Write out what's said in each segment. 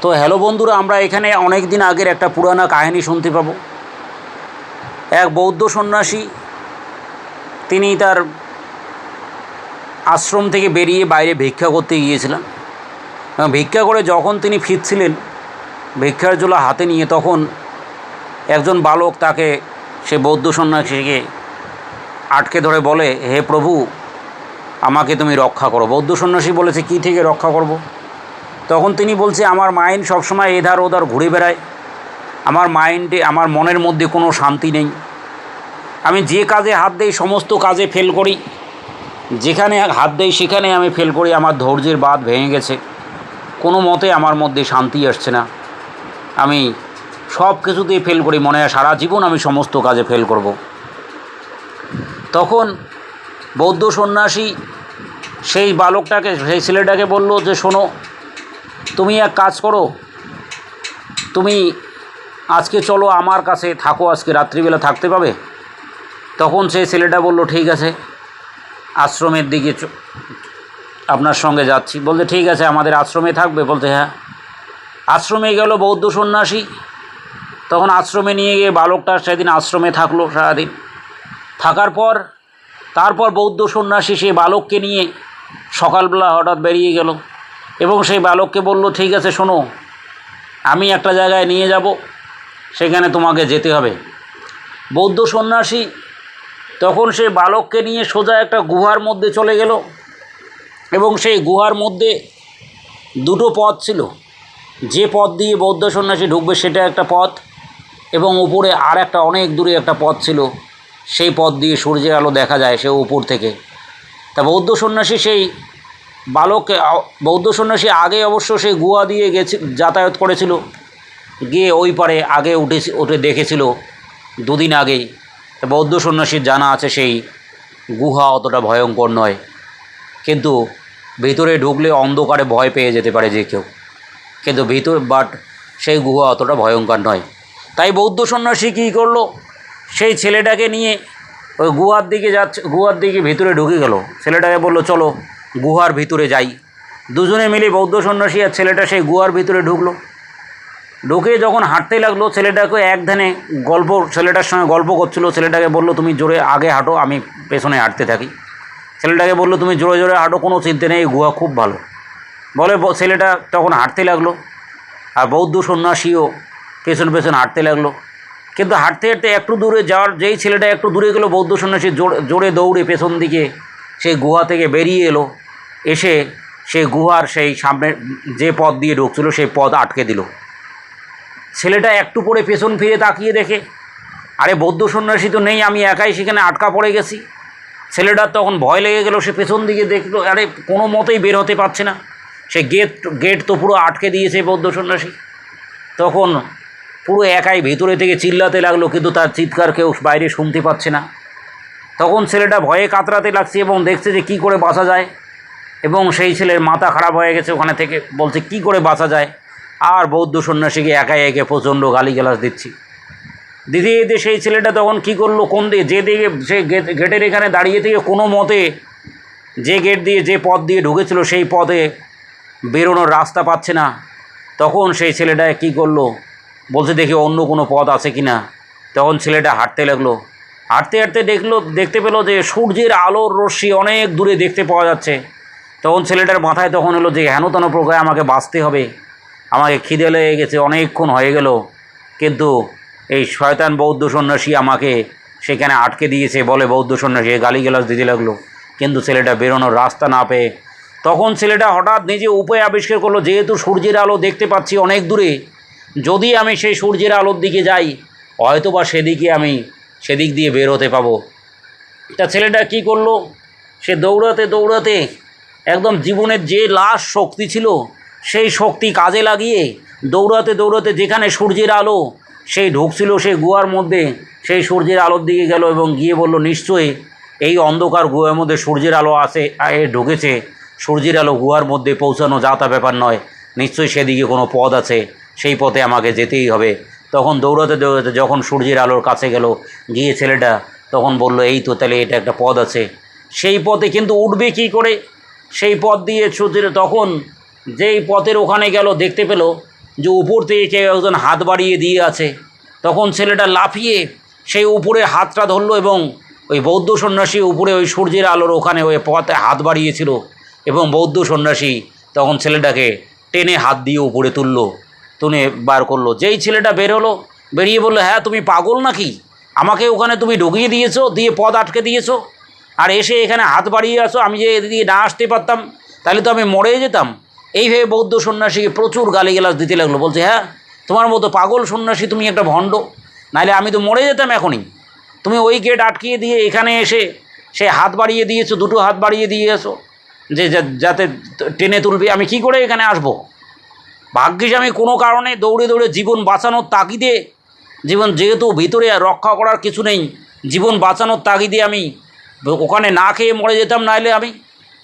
তো হ্যালো বন্ধুরা, আমরা এখানে অনেক দিন আগের একটা পুরানা কাহিনী শুনতে পাবো। এক বৌদ্ধ সন্ন্যাসী, তিনি তার আশ্রম থেকে বেরিয়ে বাইরে ভিক্ষা করতে গিয়েছিলেন। ভিক্ষা করে যখন তিনি ফিরছিলেন, ভিক্ষার জোলা হাতে নিয়ে তখন একজন বালক তাকে, সে বৌদ্ধ সন্ন্যাসীকে আটকে ধরে বলে, হে প্রভু, আমাকে তুমি রক্ষা করো। বৌদ্ধ সন্ন্যাসী বলেছে, কী থেকে রক্ষা করব। তখন তিনি বলছে, আমার মাইন্ড সবসময় এধার ওধার ঘুরে বেড়ায়। আমার মাইন্ডে, আমার মনের মধ্যে কোনো শান্তি নেই। আমি যে কাজে হাত দেই, সমস্ত কাজে ফেল করি। যেখানে হাত দেই, সেখানে আমি ফেল করি। আমার ধৈর্যের বাঁধ ভেঙে গেছে। কোনো মতে আমার মধ্যে শান্তি আসছে না। আমি সব কিছুতেই ফেল করি মনে হয়, সারা জীবন আমি সমস্ত কাজে ফেল করব। তখন বৌদ্ধ সন্ন্যাসী সেই বালকটাকে, সেই ছেলেটাকে বলল যে, শোনো তুমি এক কাজ করো। তুমি আজকে চলো, আমার কাছে থাকো, আজকে রাত্রিবেলা থাকতে পাবে? তখন সেই ছেলেটা বলল, ঠিক আছে, আশ্রমের দিকে আপনার সঙ্গে যাচ্ছি। বলতে, ঠিক আছে, আমাদের আশ্রমে থাকবে? বলতে হ্যাঁ। আশ্রমে গেল বৌদ্ধ সন্ন্যাসী। তখন আশ্রমে নিয়ে গিয়ে বালকটা সেদিন আশ্রমে থাকল সারাদিন। থাকার পর, তারপর বৌদ্ধ সন্ন্যাসী সে বালককে নিয়ে সকালবেলা হঠাৎ বেরিয়ে গেল। এবং সেই বালককে বলল, ঠিক আছে, শোনো, আমি একটা জায়গায় নিয়ে যাব, সেখানে তোমাকে যেতে হবে। বৌদ্ধ সন্ন্যাসী তখন সেই বালককে নিয়ে সোজা একটা গুহার মধ্যে চলে গেল, এবং সেই গুহার মধ্যে দুটো পথ ছিল। যে পথ দিয়ে বৌদ্ধ সন্ন্যাসী ঢুকবে, সেটা একটা পথ, এবং উপরে আর একটা অনেক দূরে একটা পথ ছিল। সেই পথ দিয়ে সূর্যের আলো দেখা যায় সে উপর থেকে। তা বৌদ্ধ সন্ন্যাসী সেই বালককে আ- বৌদ্ধ সন্ন্যাসী আগে অবশ্য সেই গুহা দিয়ে গেছে, যাতায়াত করেছিল। গিয়ে ওই পারে আগে উঠে উঠে দেখেছিল দুদিন আগেই। তা বৌদ্ধ সন্ন্যাসীর জানা আছে সেই গুহা অতটা ভয়ঙ্কর নয়। কিন্তু ভিতরে ঢুকলে অন্ধকারে ভয় পেয়ে যেতে পারে যে কেউ। কিন্তু ভিতর, বাট সেই গুহা অতটা ভয়ঙ্কর নয়। তাই বৌদ্ধ সন্ন্যাসী কী করল? সেই ছেলেটাকে নিয়ে ওই গুহার দিকে যাচ্ছে, গুহার দিকে ভিতরে ঢুকে গেল। ছেলেটাকে বলল, চলো গুহার ভিতরে যাই। দুজনে মিলে বৌদ্ধ সন্ন্যাসী আর ছেলেটা সেই গুহার ভিতরে ঢুকলো। ঢুকে যখন হাঁটতে লাগল, ছেলেটাকে এক ধ্যানে গল্প, ছেলেটার সঙ্গে গল্প করছিল। ছেলেটাকে বলল, তুমি জোরে আগে হাঁটো, আমি পেছনে হাঁটতে থাকি। ছেলেটাকে বলল, তুমি জোরে জোরে হাঁটো, কোনো চিন্তা নেই, গুহা খুব ভালো। বলে ছেলেটা তখন হাঁটতে লাগল আর বৌদ্ধ সন্ন্যাসীও পেছন পেছন হাঁটতে লাগল। কিন্তু হাঁটতে হাঁটতে একটু দূরে যাওয়ার, যেই ছেলেটা একটু দূরে গেলো, বৌদ্ধ সন্ন্যাসী জোরে দৌড়ে পেছন দিকে সেই গুহা থেকে বেরিয়ে এলো। এসে সেই গুহার সেই সামনে যে পথ দিয়ে ঢুকছিল, সেই পথ আটকে দিল। ছেলেটা একটু পরে পেছন ফিরে তাকিয়ে দেখে, আরে বৌদ্ধ সন্ন্যাসী তো নেই, আমি একাই সেখানে আটকা পড়ে গেছি। ছেলেটার তখন ভয় লেগে গেল, সে পেছন দিকে দেখল, আরে কোনো মতেই বের হতে পারছে না। সে গেট গেট তো পুরো আটকে দিয়েছে বৌদ্ধ সন্ন্যাসী। তখন পুরো একাই ভেতরে থেকে চিল্লাতে লাগল, কিন্তু তার চিৎকার কেউ বাইরে শুনতে পাচ্ছে না। তখন ছেলেটা ভয়ে কাতরাতে লাগছে এবং দেখছে যে কি করে বাঁচা যায়। এবং সেই ছেলের মাথা খারাপ হয়ে গেছে ওখানে থেকে, বলছে, কি করে বাঁচা যায়? আর বৌদ্ধ সন্ন্যাসীকে একাই একে প্রচণ্ড গালি গালিগালাজ দিচ্ছি। দিদি দিদি সেই ছেলেটা তখন কি করল? কোন দিকে যে দিকে, সে গেট, গেটের এখানে দাঁড়িয়ে থেকে কোনো মতে যে গেট দিয়ে, যে পথ দিয়ে ঢুকেছিল সেই পথে বেরোনোর রাস্তা পাচ্ছে না। তখন সেই ছেলেটা কি করল? বলছে, দেখি অন্য কোনো পথ আছে কি না? তখন ছেলেটা হাঁটতে লাগল। হাঁটতে হাঁটতে দেখল, দেখতে পেল যে সূর্যের আলোর রশ্মি অনেক দূরে দেখতে পাওয়া যাচ্ছে। তখন ছেলেটার মাথায় তখন এলো যে, হেন তেন প্রকারে আমাকে বাঁচতে হবে। আমাকে খিদে লেগে গেছে, অনেকক্ষণ হয়ে গেল। কিন্তু এই শয়তান বৌদ্ধ সন্ন্যাসী আমাকে সেখানে আটকে দিয়েছে বলে বৌদ্ধ সন্ন্যাসী গালিগালাজ দিতে লাগল। কিন্তু ছেলেটা বেরোনোর রাস্তা না পেয়ে তখন ছেলেটা হঠাৎ নিজে উপায় আবিষ্কার করল, যেহেতু সূর্যের আলো দেখতে পাচ্ছি অনেক দূরে, যদি আমি সেই সূর্যের আলোর দিকে যাই হয়তো বা সেদিকে আমি সেদিক দিয়ে বের হতে পাবো। তা ছেলেটা কি করল? সে দৌড়াতে দৌড়াতে একদম জীবনের যে লাশ শক্তি ছিল, সেই শক্তি কাজে লাগিয়ে দৌড়াতে দৌড়াতে যেখানে সূর্যের আলো, সেই ঢুকছিল সেই গুহার মধ্যে, সেই সূর্যের আলোর দিকে গেল এবং গিয়ে বলল, নিশ্চয়ই এই অন্ধকার গুহার মধ্যে সূর্যের আলো আসে ঢুকেছে। সূর্যের আলো গুহার মধ্যে পৌঁছানো যা তা ব্যাপার নয়। নিশ্চয়ই সেদিকে কোনো পথ আছে, সেই পথে আমাকে যেতেই হবে। তখন দৌড়াতে দৌড়াতে যখন সূর্যের আলোর কাছে গেল, গিয়ে ছেলেটা তখন বলল, এই তো তাহলে এটা একটা পথ আছে। সেই পথে কিন্তু উঠবে কী করে? সেই পথ দিয়ে সূর্যের তখন যেই পথের ওখানে গেল, দেখতে পেল যে উপর থেকে কেউ একজন হাত বাড়িয়ে দিয়ে আছে। তখন ছেলেটা লাফিয়ে সেই উপরে হাতটা ধরলো এবং ওই বৌদ্ধ সন্ন্যাসী উপরে ওই সূর্যের আলোর ওখানে ওই পথে হাত বাড়িয়েছিল এবং বৌদ্ধ সন্ন্যাসী তখন ছেলেটাকে টেনে হাত দিয়ে উপরে তুললো, তুলে বার করল। যেই ছেলেটা বের হলো, বেরিয়ে বলল হ্যাঁ তুমি পাগল নাকি? আমাকে ওখানে তুমি ঢুকিয়ে দিয়েছ, দিয়ে পদ আটকে দিয়েছ? আর এসে এখানে হাত বাড়িয়ে আসো, আমি যে এদিকে না আসতে পারতাম, তাহলে তো আমি মরে যেতাম। এইভাবে বৌদ্ধ সন্ন্যাসীকে প্রচুর গালি গালিগালাজ দিতে লাগল, বলছে হ্যাঁ তোমার মতো পাগল সন্ন্যাসী তুমি একটা ভণ্ড নাহলে আমি তো মরে যেতাম এখনই। তুমি ওই গেট আটকিয়ে দিয়ে এখানে এসে সে হাত বাড়িয়ে দিয়েছ, দুটো হাত বাড়িয়ে দিয়ে এসো যে, যাতে টেনে তুলবে, আমি কি করে এখানে আসব? ভাগ্যিস আমি কোনো কারণে দৌড়ে দৌড়ে জীবন বাঁচানোর তাগিদে, জীবন যেহেতু ভিতরে রক্ষা করার কিছু নেই, জীবন বাঁচানোর তাগিদে আমি ওখানে না খেয়ে মরে যেতাম নাহলে আমি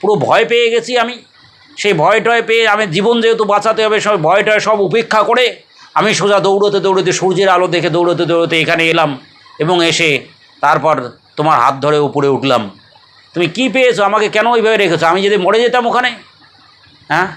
পুরো ভয় পেয়ে গেছি আমি। সেই ভয় টয় পেয়ে আমি জীবন যেহেতু বাঁচাতে হবে, সব ভয় টয় সব উপেক্ষা করে আমি সোজা দৌড়তে দৌড়তে সূর্যের আলো দেখে দৌড়তে দৌড়তে এখানে এলাম এবং এসে তারপর তোমার হাত ধরে উপরে উঠলাম। তুমি কি পেয়েছ? আমাকে কেন ওইভাবে রেখেছো? আমি যদি মরে যেতাম ওখানে? হ্যাঁ?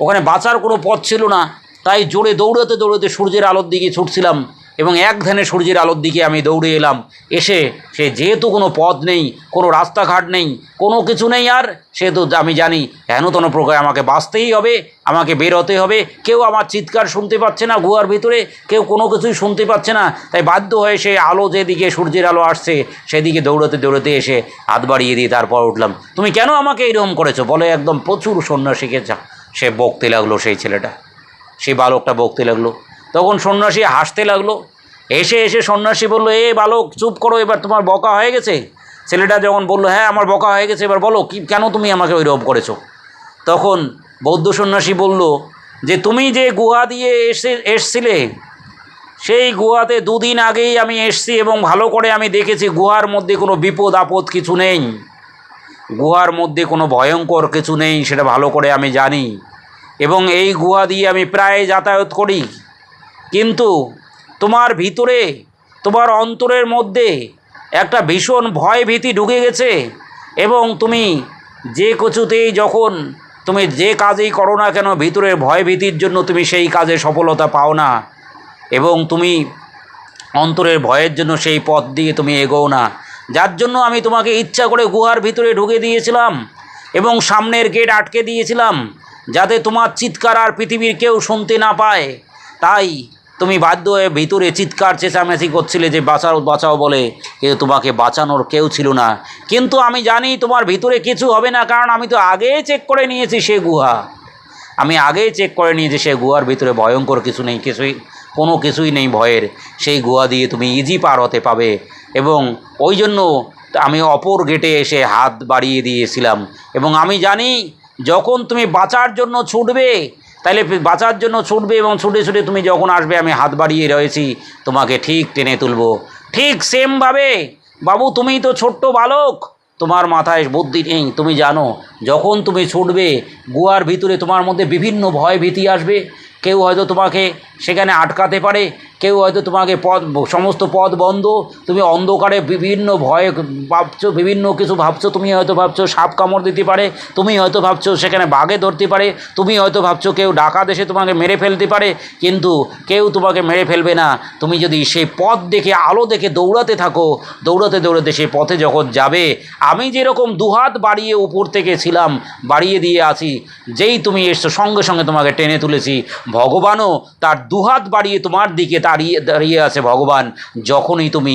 ওখানে বাঁচার কোনো পথ ছিল না। তাই জোরে দৌড়াতে দৌড়াতে সূর্যের আলোর দিকে ছুটছিলাম। এবং এক ধ্যানে সূর্যের আলোর দিকে আমি দৌড়ে এলাম। এসে সে যেহেতু কোনো পথ নেই, কোনো রাস্তাঘাট নেই, কোনো কিছু নেই আর সেহেতু আমি জানি হেনতন প্রকার আমাকে বাঁচতেই হবে, আমাকে বেরোতে হবে। কেউ আমার চিৎকার শুনতে পাচ্ছে না গুহার ভিতরে, কেউ কোনো কিছুই শুনতে পাচ্ছে না। তাই বাধ্য হয়ে সে আলো যেদিকে সূর্যের আলো আসছে, সেদিকে দৌড়াতে দৌড়াতে এসে হাত বাড়িয়ে দিয়ে তারপর উঠলাম। তুমি কেন আমাকে এরকম করেছ? বলে একদম প্রচুর সন্ন্যাসীকে সে বকতে লাগল সেই ছেলেটা। সেই বালকটা বকতে লাগল। তখন সন্ন্যাসী হাসতে লাগল। এসে এসে সন্ন্যাসী বলল, এ বালক, চুপ করো, এবার তোমার বকা হয়ে গেছে? ছেলেটা যখন বলল হ্যাঁ আমার বকা হয়ে গেছে, এবার বলো, কি, কেন তুমি আমাকে ওই রকম করেছ? তখন বৌদ্ধ সন্ন্যাসী বলল, যে তুমি যে গুহা দিয়ে এসে, এসছিলে, সেই গুহাতে দুদিন আগেই আমি এসছি এবং ভালো করে আমি দেখেছি গুহার মধ্যে কোনো বিপদ, আপদ কিছু নেই। গুহার মধ্যে কোনো ভয়ঙ্কর কিছু নেই, সেটা ভালো করে আমি জানি। এবং এই গুহা দিয়ে আমি প্রায় যাতায়াত করি। কিন্তু তোমার ভিতরে, তোমার অন্তরের মধ্যে একটা ভীষণ ভয় ভীতি ঢুকে গেছে এবং তুমি যে কিছুতেই যখন তুমি যে কাজেই করো না কেন, ভিতরের ভয় ভীতির জন্য তুমি সেই কাজে সফলতা পাও না এবং তুমি অন্তরের ভয়ের জন্য সেই পথ দিয়ে তুমি এগোও না। যার জন্য আমি তোমাকে ইচ্ছা করে গুহার ভিতরে ঢুকে দিয়েছিলাম এবং সামনের গেট আটকে দিয়েছিলাম যাতে তোমার চিৎকার আর পৃথিবীর কেউ শুনতে না পায়। তাই তুমি বাধ্য হয়ে ভিতরে চিৎকার, চেঁচামেচি করছিলে যে বাঁচাও বাঁচাও বলে কিন্তু তোমাকে বাঁচানোর কেউ ছিল না। কিন্তু আমি জানি তোমার ভিতরে কিছু হবে না, কারণ আমি তো আগেই চেক করে নিয়েছি সে গুহা। আমি আগেই চেক করে নিয়েছি সে গুহার ভিতরে ভয়ঙ্কর কিছু নেই, কিছুই, কোনো কিছুই নেই ভয়ের। সেই গুহা দিয়ে তুমি ইজি পার হতে পাবে। এবং ওই জন্য আমি অপর গেটে এসে হাত বাড়িয়ে দিয়েছিলাম। এবং আমি জানি যখন তুমি বাঁচার জন্য ছুটবে তাহলে বাঁচার জন্য ছুটবে এবং ছুটে ছুটে তুমি যখন আসবে, আমি হাত বাড়িয়ে রয়েছি, তোমাকে ঠিক টেনে তুলব। ঠিক সেমভাবে, বাবু তুমি তো ছোট্ট বালক, তোমার মাথায় বুদ্ধি নেই, তুমি জানো, যখন তুমি ছুটবে গুয়ার ভিতরে তোমার মধ্যে বিভিন্ন ভয় ভীতি আসবে কেউ হয়তো তোমাকে সেখানে আটকাতে পারে, কেউ হয়তো তোমাকে পথ সমস্ত পথ বন্ধ, তুমি অন্ধকারে বিভিন্ন ভয় ভাবছ, বিভিন্ন কিছু ভাবছ, তুমি হয়তো ভাবছ সাপ কামড় দিতে পারে, তুমি হয়তো ভাবছ সেখানে বাঘে ধরতে পারে, তুমি হয়তো ভাবছ কেউ ডাকাত এসে তোমাকে মেরে ফেলতে পারে, কিন্তু কেউ তোমাকে মেরে ফেলবে না। তুমি যদি সেই পথ দেখে, আলো দেখে দৌড়াতে থাকো, দৌড়াতে দৌড়াতে সেই পথে যখন যাবে। আমি যেরকম দুহাত বাড়িয়ে উপর থেকে ছিলাম, বাড়িয়ে দিয়ে আছি যেই তুমি এসছো, সঙ্গে সঙ্গে তোমাকে টেনে তুলেছি ভগবানও তার দুহাত বাড়িয়ে তোমার দিকে দাঁড়িয়ে দাঁড়িয়ে আছে ভগবান। যখনই তুমি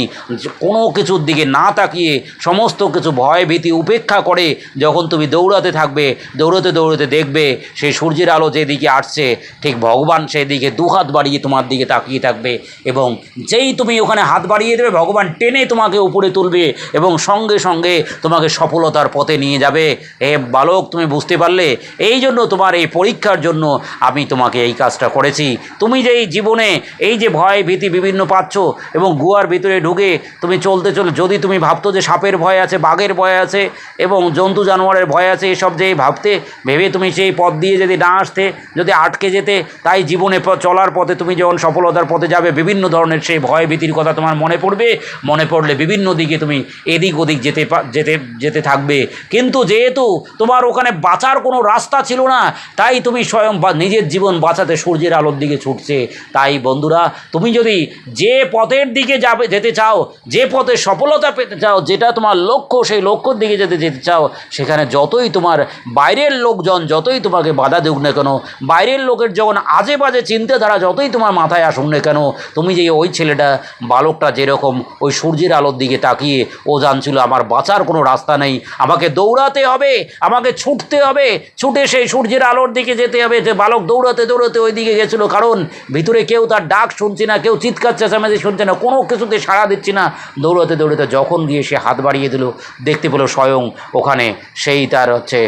কোনো কিছুর দিকে না তাকিয়ে সমস্ত কিছু ভয় ভীতি উপেক্ষা করে যখন তুমি দৌড়াতে থাকবে, দৌড়াতে দৌড়াতে দেখবে সেই সূর্যের আলো যেদিকে আসছে, ঠিক ভগবান সেই দিকে দুহাত বাড়িয়ে তোমার দিকে তাকিয়ে থাকবে এবং যেই তুমি ওখানে হাত বাড়িয়ে দেবে, ভগবান টেনে তোমাকে উপরে তুলবে এবং সঙ্গে সঙ্গে তোমাকে সফলতার পথে নিয়ে যাবে। এ বালক, তুমি বুঝতে পারলে? এই জন্য তোমার এই পরীক্ষার জন্য আমি তোমাকে এই কাজটা করেছি। তুমি যে এই জীবনে এই যে ভয় ভীতি বিভিন্ন পাচ্ছ এবং গুয়ার ভিতরে ঢুকে তুমি চলতে চলে যদি তুমি ভাবতো যে সাপের ভয় আছে, বাঘের ভয় আছে এবং জন্তু জানোয়ারের ভয় আছে, এসব যে ভাবতে, ভেবে তুমি সেই পথ দিয়ে যদি না আসতে, যদি আটকে যেতে, তাই জীবনে চলার পথে তুমি যখন সফলতার পথে যাবে, বিভিন্ন ধরনের সেই ভয় ভীতির কথা তোমার মনে পড়বে। মনে পড়লে বিভিন্ন দিকে তুমি এদিক ওদিক যেতে যেতে যেতে থাকবে। কিন্তু যেহেতু তোমার ওখানে বাঁচার কোনো রাস্তা ছিল না, তাই তুমি স্বয়ং নিজের জীবন বাঁচাতে সূর্যের আলোর দিকে ছুটছে। তাই বন্ধুরা, তুমি যদি যে পথের দিকে যাবে, যেতে চাও, যে পথে সফলতা পেতে চাও, যেটা তোমার লক্ষ্য, সেই লক্ষ্যর দিকে যেতে যেতে চাও, সেখানে যতই তোমার বাইরের লোকজন, যতই তোমাকে বাধা দেউক না কেন, বাইরের লোকের যখন আজে বাজে চিন্তাধারা যতই তোমার মাথায় আসুক না কেন, তুমি যে ওই ছেলেটা, বালকটা যেরকম ওই সূর্যের আলোর দিকে তাকিয়ে ও জানছিল আমার বাঁচার কোনো রাস্তা নেই, আমাকে দৌড়াতে হবে, আমাকে ছুটতে হবে, ছুটে সেই সূর্যের আলোর দিকে যেতে হবে, যে বালক দৌড়াতে দৌড়াতে ওই দিকে গেছিল, কারণ ভিতরে কেউ তার ডাক শুনছে না, কেউ চিৎকার, চেঁচামেচি শুনছে না, কোনো কিছুতে সাড়া দিচ্ছে না। দৌড়াতে দৌড়াতে যখন গিয়ে সে হাত বাড়িয়ে দিল, দেখতে পেল স্বয়ং ওখানে সেই তার হচ্ছে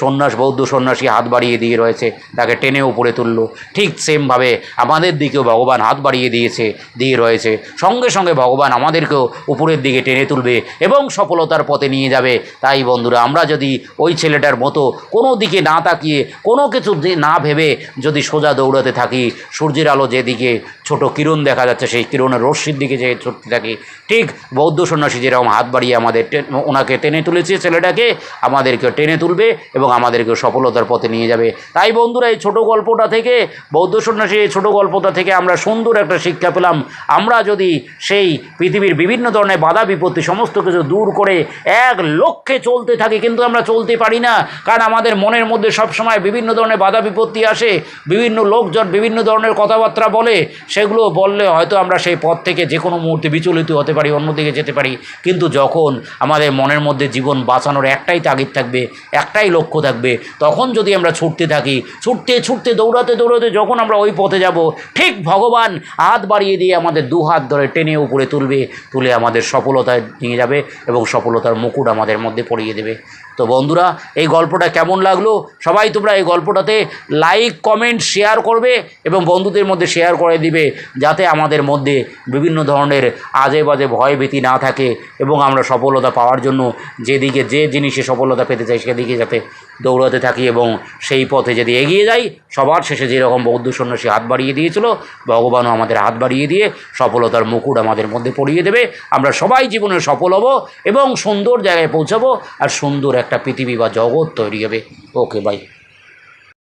সন্ন্যাস, বৌদ্ধ সন্ন্যাসী হাত বাড়িয়ে দিয়ে রয়েছে, তাকে টেনে উপরে তুললো। ঠিক সেমভাবে আমাদের দিকেও ভগবান হাত বাড়িয়ে দিয়েছে, দিয়ে রয়েছে। সঙ্গে সঙ্গে ভগবান আমাদেরকেও উপরের দিকে টেনে তুলবে এবং সফলতার পথে নিয়ে যাবে। তাই বন্ধুরা, আমরা যদি ওই ছেলেটার মতো কোনো দিকে না তাকিয়ে কোনো কিছু না ভেবে যদি সোজা দৌড়াতে থাকি, সূর্যের আলো যেদিকে ছোট কিরণ দেখা যাচ্ছে, সেই কিরণের রশ্মির দিকে যে ছুটতে থাকি, ঠিক বৌদ্ধ সন্ন্যাসী যেরকম হাত বাড়িয়ে আমাদের ওনাকে টেনে তুলেছে ছেলেটাকে আমাদেরকে টেনে তুলবে এবং আমাদেরকে সফলতার পথে নিয়ে যাবে। তাই বন্ধুরা, এই ছোটো গল্পটা থেকে, বৌদ্ধ সন্ন্যাসী এই ছোটো গল্পটা থেকে আমরা সুন্দর একটা শিক্ষা পেলাম। আমরা যদি সেই পৃথিবীর বিভিন্ন ধরনের বাধা বিপত্তি সমস্ত কিছু দূর করে এক লক্ষ্যে চলতে থাকি, কিন্তু আমরা চলতে পারি না। কারণ আমাদের মনের মধ্যে সবসময় বিভিন্ন ধরনের বাধা বিপত্তি আসে। বিভিন্ন লোকজন বিভিন্ন ধরনের কথাবার্তা বলে, সেগুলো বললে হয়তো আমরা সেই পথ থেকে যে কোনো মুহূর্তে বিচলিত হতে পারি, অন্যদিকে যেতে পারি। কিন্তু যখন আমাদের মনের মধ্যে জীবন বাঁচানোর একটাই তাগিদ থাকবে, একটাই লক্ষ্য থাকবে, তখন যদি আমরা ছুটতে থাকি, ছুটতে ছুটতে, দৌড়াতে দৌড়াতে যখন আমরা ওই পথে যাব, ঠিক ভগবান হাত বাড়িয়ে দিয়ে আমাদের দু হাত ধরে টেনে উপরে তুলবে, তুলে আমাদের সফলতায় নিয়ে যাবে এবং সফলতার মুকুট আমাদের মধ্যে পড়িয়ে দেবে। তো বন্ধুরা, এই গল্পটা কেমন লাগল? সবাই তোমরা এই গল্পটাতে লাইক কমেন্ট শেয়ার করবে এবং বন্ধুদের মধ্যে শেয়ার করে দিবে যাতে আমাদের মধ্যে বিভিন্ন ধরনের আজে বাজে ভয় ভীতি না থাকে এবং আমরা সফলতা পাওয়ার জন্য যেদিকে যে জিনিসে সফলতা পেতে চাই সেদিকে যাতে দৌড়াতে থাকি এবং সেই পথে যদি এগিয়ে যাই, সবার শেষে যেরকম বৌদ্ধ সন্ন্যাসী হাত বাড়িয়ে দিয়েছিল, ভগবানও আমাদের হাত বাড়িয়ে দিয়ে সফলতার মুকুট আমাদের মধ্যে পড়িয়ে দেবে। আমরা সবাই জীবনে সফল হব এবং সুন্দর জায়গায় পৌঁছাবো আর সুন্দর একটা পৃথিবী বা জগৎ তৈরি হবে। Okay bye